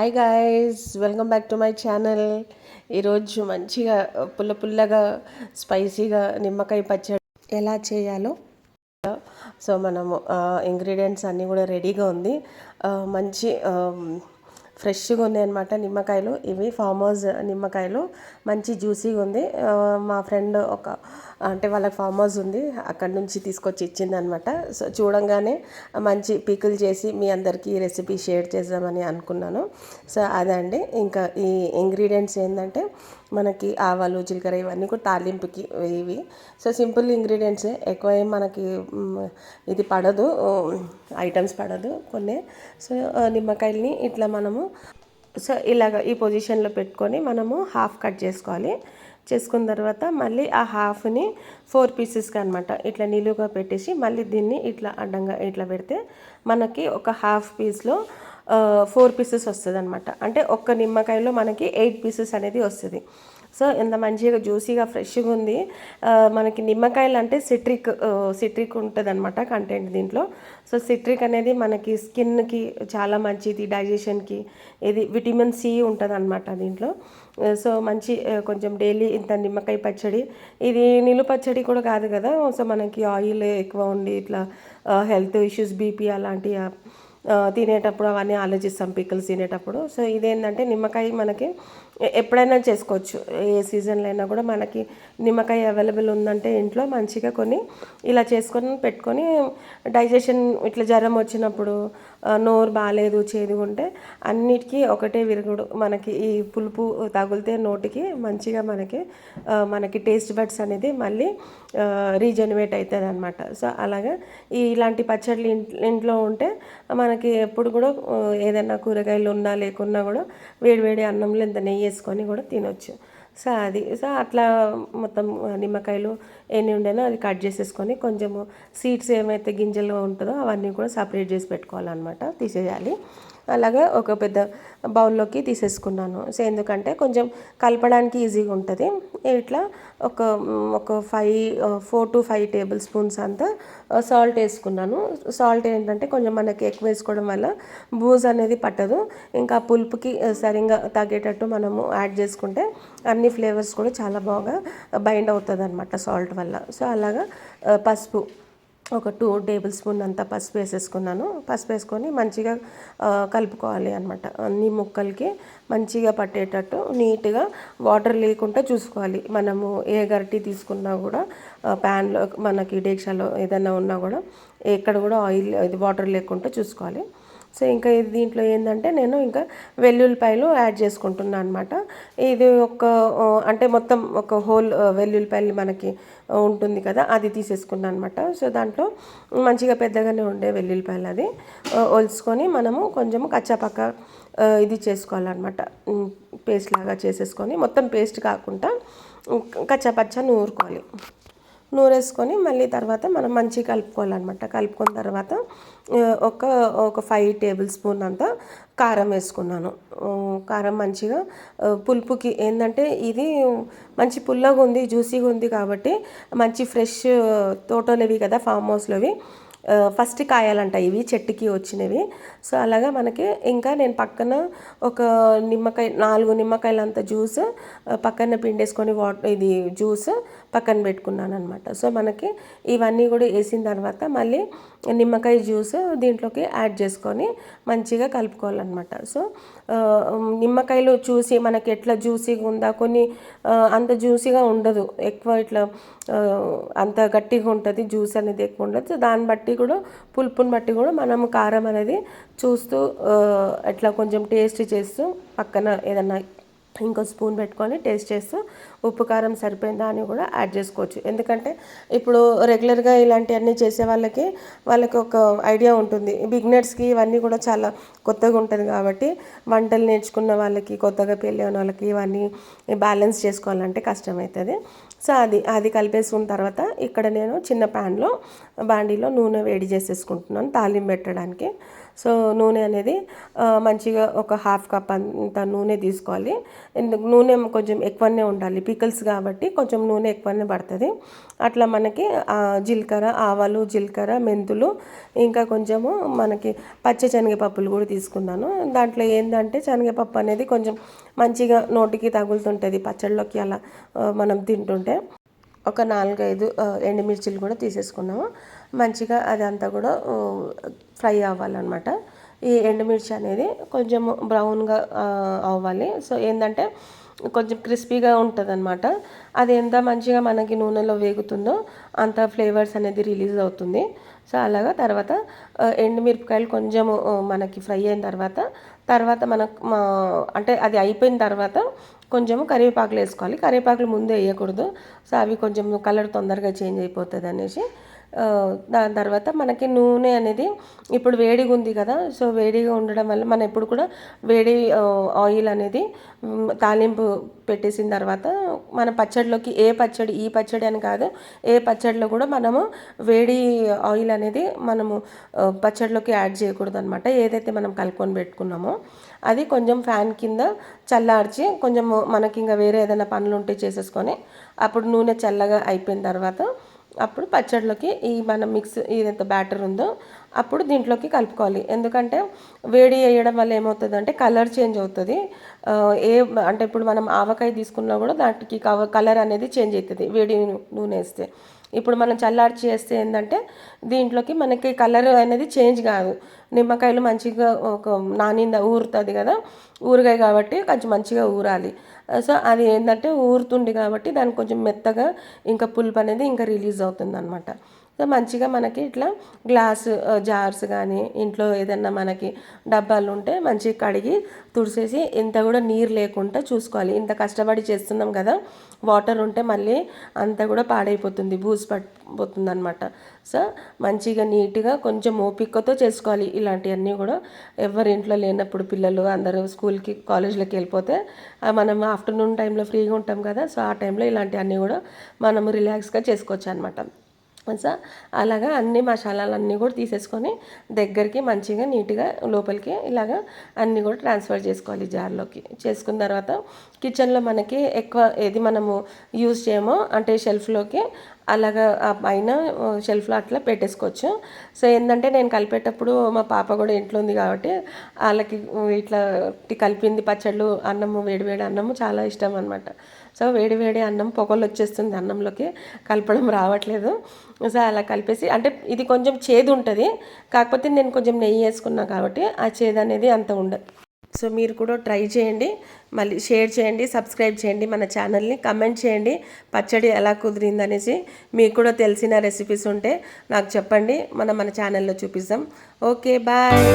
Hi guys welcome back to my channel ఈరోజు మంచిగా పుల్ల పుల్లగా స్పైసీగా నిమ్మకాయ పచ్చడి ఎలా చేయాలో. సో మనము ఇంగ్రీడియంట్స్ అన్నీ కూడా రెడీగా ఉంది. మంచి ఫ్రెష్గా ఉన్నాయి అనమాట నిమ్మకాయలు. ఇవి ఫామ్ హౌస్ నిమ్మకాయలు. మంచి జ్యూసీగా ఉంది. మా ఫ్రెండ్ ఒక అంటే వాళ్ళకి ఫామ్ హౌస్ ఉంది. అక్కడ నుంచి తీసుకొచ్చి ఇచ్చింది అనమాట సో చూడంగానే మంచి పీకులు చేసి మీ అందరికీ ఈ రెసిపీ షేర్ చేద్దామని అనుకున్నాను. సో అదే అండి ఇంకా ఈ ఇంగ్రీడియంట్స్ ఏంటంటే మనకి ఆవాలు జీలకర్ర ఇవన్నీ కూడా తాలింపుకి ఇవి. సో సింపుల్ ఇంగ్రీడియంట్సే ఎక్కువ ఏం మనకి ఇది పడదు ఐటమ్స్ పడదు కొన్ని. సో నిమ్మకాయలని నిమ్మకాయల్ని ఇట్లా మనము సో ఇలాగ ఈ పొజిషన్లో పెట్టుకొని మనము హాఫ్ కట్ చేసుకోవాలి. చేసుకున్న తర్వాత మళ్ళీ ఆ హాఫ్ని ఫోర్ పీసెస్కి అనమాట ఇట్లా నిలువుగా పెట్టేసి మళ్ళీ దీన్ని ఇట్లా అడ్డంగా ఇట్లా పెడితే మనకి ఒక హాఫ్ పీస్లో ఫోర్ పీసెస్ వస్తుంది అనమాట అంటే ఒక్క నిమ్మకాయలో మనకి ఎయిట్ పీసెస్ అనేది వస్తుంది. సో ఎంత మంచిగా జ్యూసీగా ఫ్రెష్గా ఉంది. మనకి నిమ్మకాయలు అంటే సిట్రిక్ సిట్రిక్ ఉంటుంది అనమాట కంటెంట్ దీంట్లో. సో సిట్రిక్ అనేది మనకి స్కిన్కి చాలా మంచిది డైజెషన్కి ఇది విటమిన్ సి ఉంటుంది అనమాట దీంట్లో సో మంచి కొంచెం డైలీ ఇంత నిమ్మకాయ పచ్చడి. ఇది నిలు పచ్చడి కూడా కాదు కదా? సో మనకి ఆయిల్ ఎక్కువ ఉండి ఇట్లా హెల్త్ ఇష్యూస్ బీపీ అలాంటి తినేటప్పుడు అవన్నీ ఆలోచిస్తాం పిక్కల్స్ తినేటప్పుడు. సో ఇదేంటంటే నిమ్మకాయ మనకి ఎప్పుడైనా చేసుకోవచ్చు. ఏ సీజన్లో అయినా కూడా మనకి నిమ్మకాయ అవైలబుల్ ఉందంటే ఇంట్లో మంచిగా కొన్ని ఇలా చేసుకొని పెట్టుకొని డైజెషన్ ఇట్లా జ్వరం వచ్చినప్పుడు నోరు బాగాలేదు చేదుగా ఉంటే అన్నిటికీ ఒకటే విరుగుడు. మనకి ఈ పులుపు తగిలితే నోటికి మంచిగా మనకి మనకి టేస్ట్ బడ్స్ అనేది మళ్ళీ రీజనరేట్ అవుతుంది అనమాట సో అలాగా ఈ ఇలాంటి పచ్చళ్ళు ఇంట్లో ఉంటే మనకి ఎప్పుడు కూడా ఏదైనా కూరగాయలు ఉన్నా లేకున్నా కూడా వేడి వేడి అన్నంలో ఇంత నెయ్యి వేసుకొని కూడా తినొచ్చు. సో అది సో అట్లా మొత్తం నిమ్మకాయలు ఎన్ని ఉండేనో అది కట్ చేసేసుకొని కొంచెము సీడ్స్ ఏమైతే గింజలు ఉంటుందో అవన్నీ కూడా సపరేట్ చేసి పెట్టుకోవాలన్నమాట తీసేయాలి. అలాగే ఒక పెద్ద బౌల్లోకి తీసేసుకున్నాను. సో ఎందుకంటే కొంచెం కలపడానికి ఈజీగా ఉంటుంది. ఇట్లా ఒక ఒక five four two five tablespoons అంతా సాల్ట్ వేసుకున్నాను. సాల్ట్ ఏంటంటే కొంచెం మనకి ఎక్కువ వేసుకోవడం వల్ల బూజ్ అనేది పట్టదు. ఇంకా పులుపుకి సరిగా తగ్గేటట్టు మనము యాడ్ చేసుకుంటే అన్ని ఫ్లేవర్స్ కూడా చాలా బాగా బైండ్ అవుతుంది అనమాట సాల్ట్ వల్ల. సో అలాగా పసుపు ఒక టూ టేబుల్ స్పూన్ అంతా పసుపు వేసేసుకున్నాను. పసుపు వేసుకొని మంచిగా కలుపుకోవాలి అనమాట అన్ని ముక్కలకి మంచిగా పట్టేటట్టు నీట్గా వాటర్ లేకుండా చూసుకోవాలి. మనము ఏ గరిటి తీసుకున్నా కూడా ప్యాన్లో మనకి డేక్షాలో ఏదైనా ఉన్నా కూడా ఎక్కడ కూడా ఆయిల్ ఇది వాటర్ లేకుండా చూసుకోవాలి. సో ఇంకా ఇది దీంట్లో ఏంటంటే నేను ఇంకా వెల్లుల్లిపాయలు యాడ్ చేసుకుంటున్నాను అనమాట ఇది ఒక అంటే మొత్తం ఒక హోల్ వెల్లుల్లిపాయలు మనకి ఉంటుంది కదా అది తీసేసుకున్నాను అనమాట సో దాంట్లో మంచిగా పెద్దగానే ఉండే వెల్లుల్లిపాయలు అది ఆ, ఒలుచుకొని మనము కొంచెము కచ్చాపక్క ఇది చేసుకోవాలన్నమాట. పేస్ట్ లాగా చేసేసుకొని మొత్తం పేస్ట్ కాకుండా కచ్చాపచ్చ నూరుకోవాలి. నూరేసుకొని మళ్ళీ తర్వాత మనం మంచిగా కలుపుకోవాలన్నమాట. కలుపుకున్న తర్వాత ఒక ఒక ఫైవ్ టేబుల్ స్పూన్ అంతా కారం వేసుకున్నాను. కారం మంచిగా పులుపుకి ఏంటంటే ఇది మంచి పుల్లగా ఉంది జ్యూసీగా ఉంది కాబట్టి మంచి ఫ్రెష్ తోటలోవి కదా ఫామ్ హౌస్లోవి ఫస్ట్ కాయాలంట ఇవి చెట్టుకి వచ్చినవి. సో అలాగా మనకి ఇంకా నేను పక్కన ఒక నిమ్మకాయ నాలుగు నిమ్మకాయలంత జ్యూస్ పక్కన పిండేసుకొని వాటర్ ఇది జ్యూస్ పక్కన పెట్టుకున్నాను అనమాట సో మనకి ఇవన్నీ కూడా వేసిన తర్వాత మళ్ళీ నిమ్మకాయ జ్యూస్ దీంట్లోకి యాడ్ చేసుకొని మంచిగా కలుపుకోవాలన్నమాట. సో నిమ్మకాయలు చూసి మనకి ఎట్లా జ్యూసీగా ఉందా కొన్ని అంత జ్యూసీగా ఉండదు. ఎక్కువ ఇట్లా అంత గట్టిగా ఉంటుంది జ్యూస్ అనేది ఎక్కువ ఉండదు. సో దాన్ని బట్టి కూడా పులుపుని బట్టి కూడా మనం కారం అనేది చూస్తూ ఎట్లా కొంచెం టేస్ట్ చేస్తూ పక్కన ఏదన్నా ఇంకో స్పూన్ పెట్టుకొని టేస్ట్ చేస్తూ ఉప్పు కారం సరిపోయిందా అని కూడా యాడ్ చేసుకోవచ్చు. ఎందుకంటే ఇప్పుడు రెగ్యులర్గా ఇలాంటివన్నీ చేసే వాళ్ళకి వాళ్ళకి ఒక ఐడియా ఉంటుంది. బిగినర్స్కి ఇవన్నీ కూడా చాలా కొత్తగా ఉంటుంది కాబట్టి వంటలు నేర్చుకున్న వాళ్ళకి కొత్తగా పెళ్ళి అయిన వాళ్ళకి ఇవన్నీ బ్యాలెన్స్ చేసుకోవాలంటే కష్టమవుతుంది. సో అది అది కలిపేసుకున్న తర్వాత ఇక్కడ నేను చిన్న ప్యాన్లో బాండీలో నూనె వేడి చేసేసుకుంటున్నాను తాలింపు పెట్టడానికి. సో నూనె అనేది మంచిగా ఒక హాఫ్ కప్ అంత నూనె తీసుకోవాలి. ఎందుకు నూనె కొంచెం ఎక్కువనే ఉండాలి పికిల్స్ కాబట్టి కొంచెం నూనె ఎక్కువనే పడుతుంది. అట్లా మనకి జీలకర్ర ఆవాలు జీలకర్ర మెంతులు ఇంకా కొంచెము మనకి పచ్చ శనగపప్పులు కూడా తీసుకున్నాను. దాంట్లో ఏంటంటే శనగపప్పు అనేది కొంచెం మంచిగా నోటికి తగులుతుంటుంది పచ్చళ్ళలోకి అలా మనం తింటుంటే. ఒక నాలుగైదు ఎండుమిర్చిలు కూడా తీసేసుకున్నాము. మంచిగా అదంతా కూడా ఫ్రై అవ్వాలన్నమాట. ఈ ఎండుమిర్చి అనేది కొంచెం బ్రౌన్గా అవ్వాలి. సో ఏంటంటే కొంచెం క్రిస్పీగా ఉంటుంది అనమాట అది ఎంత మంచిగా మనకి నూనెలో వేగుతుందో అంత ఫ్లేవర్స్ అనేది రిలీజ్ అవుతుంది. సో అలాగా తర్వాత ఎండుమిరపకాయలు కొంచెము మనకి ఫ్రై అయిన తర్వాత తర్వాత మనకు మా అంటే అది అయిపోయిన తర్వాత కొంచెము కరివేపాకులు వేసుకోవాలి. కరివేపాకులు ముందే వేయకూడదు. సో అవి కొంచెం కలర్ తొందరగా చేంజ్ అయిపోతుంది అనేసి దాని తర్వాత మనకి నూనె అనేది ఇప్పుడు వేడిగా ఉంది కదా సో వేడిగా ఉండడం వల్ల మనం ఎప్పుడు కూడా వేడి ఆయిల్ అనేది తాలింపు పెట్టేసిన తర్వాత మన పచ్చడిలోకి ఏ పచ్చడి ఈ పచ్చడి అని కాదు ఏ పచ్చడిలో కూడా మనము వేడి ఆయిల్ అనేది మనము పచ్చడిలోకి యాడ్ చేయకూడదు అనమాట ఏదైతే మనం కలుపుకొని పెట్టుకున్నామో అది కొంచెం ఫ్యాన్ కింద చల్లార్చి కొంచెం మనకి ఇంకా వేరే ఏదైనా పనులు ఉంటే చేసేసుకొని అప్పుడు నూనె చల్లగా అయిపోయిన తర్వాత అప్పుడు పచ్చడిలోకి ఈ మన మిక్స్ ఇదంత బ్యాటర్ ఉందో అప్పుడు దీంట్లోకి కలుపుకోవాలి. ఎందుకంటే వేడి వేయడం వల్ల ఏమవుతుంది అంటే కలర్ చేంజ్ అవుతుంది. ఏ అంటే ఇప్పుడు మనం ఆవకాయ తీసుకున్నా కూడా దానికి కవ కలర్ అనేది చేంజ్ అవుతుంది వేడి నూనె వేస్తే. ఇప్పుడు మనం చల్లార్చి చేస్తే ఏంటంటే దీంట్లోకి మనకి కలర్ అనేది చేంజ్ కాదు. నిమ్మకాయలు మంచిగా ఒక నానింద ఊరుతుంది కదా ఊరగాయ కాబట్టి కొంచెం మంచిగా ఊరాలి. సో అది ఏంటంటే ఊరుతుంది కాబట్టి దానికి కొంచెం మెత్తగా ఇంకా పులుపు అనేది ఇంకా రిలీజ్ అవుతుంది అనమాట సో మంచిగా మనకి ఇట్లా గ్లాస్ జార్స్ కానీ ఇంట్లో ఏదన్నా మనకి డబ్బాలు ఉంటే మంచిగా కడిగి తుడిసేసి ఇంత కూడా నీరు లేకుండా చూసుకోవాలి. ఇంత కష్టపడి చేస్తున్నాం కదా వాటర్ ఉంటే మళ్ళీ అంతా కూడా పాడైపోతుంది బూజు పడిపోతుంది అనమాట సో మంచిగా నీట్గా కొంచెం ఓపికతో చేసుకోవాలి. ఇలాంటివన్నీ కూడా ఎవరి ఇంట్లో లేనప్పుడు పిల్లలు అందరూ స్కూల్కి కాలేజ్లోకి వెళ్ళిపోతే మనం ఆఫ్టర్నూన్ టైంలో ఫ్రీగా ఉంటాం కదా సో ఆ టైంలో ఇలాంటివన్నీ కూడా మనము రిలాక్స్గా చేసుకోవచ్చు అనమాట సో అలాగా అన్ని మసాలాలు అన్నీ కూడా తీసేసుకొని దగ్గరికి మంచిగా నీట్గా లోపలికి ఇలాగా అన్నీ కూడా ట్రాన్స్ఫర్ చేసుకోవాలి జార్లోకి. చేసుకున్న తర్వాత కిచెన్లో మనకి ఎక్కువ ఏది మనము యూజ్ చేయమో అంటే షెల్ఫ్లోకి అలాగా ఆ పైన షెల్ఫ్లో అట్లా పెట్టేసుకోవచ్చు. సో ఏంటంటే నేను కలిపేటప్పుడు మా పాప కూడా ఇంట్లో ఉంది కాబట్టి వాళ్ళకి ఇట్లా కలిపింది పచ్చళ్ళు అన్నము వేడివేడి అన్నము చాలా ఇష్టం అనమాట సో వేడివేడి అన్నం పొగలు వచ్చేస్తుంది అన్నంలోకి. కలపడం రావట్లేదు. సో అలా కలిపేసి అంటే ఇది కొంచెం చేదు ఉంటుంది. కాకపోతే నేను కొంచెం నెయ్యి వేసుకున్నా కాబట్టి ఆ చేదు అనేది అంత ఉండదు. సో మీరు కూడా ట్రై చేయండి. మళ్ళీ షేర్ చేయండి సబ్స్క్రైబ్ చేయండి మన ఛానల్ని. కమెంట్ చేయండి. పచ్చడి ఎలా కుదిరింది అనేసి మీకు కూడా తెలిసిన రెసిపీస్ ఉంటే నాకు చెప్పండి. మనం మన ఛానల్లో చూపిస్తాం. Okay bye.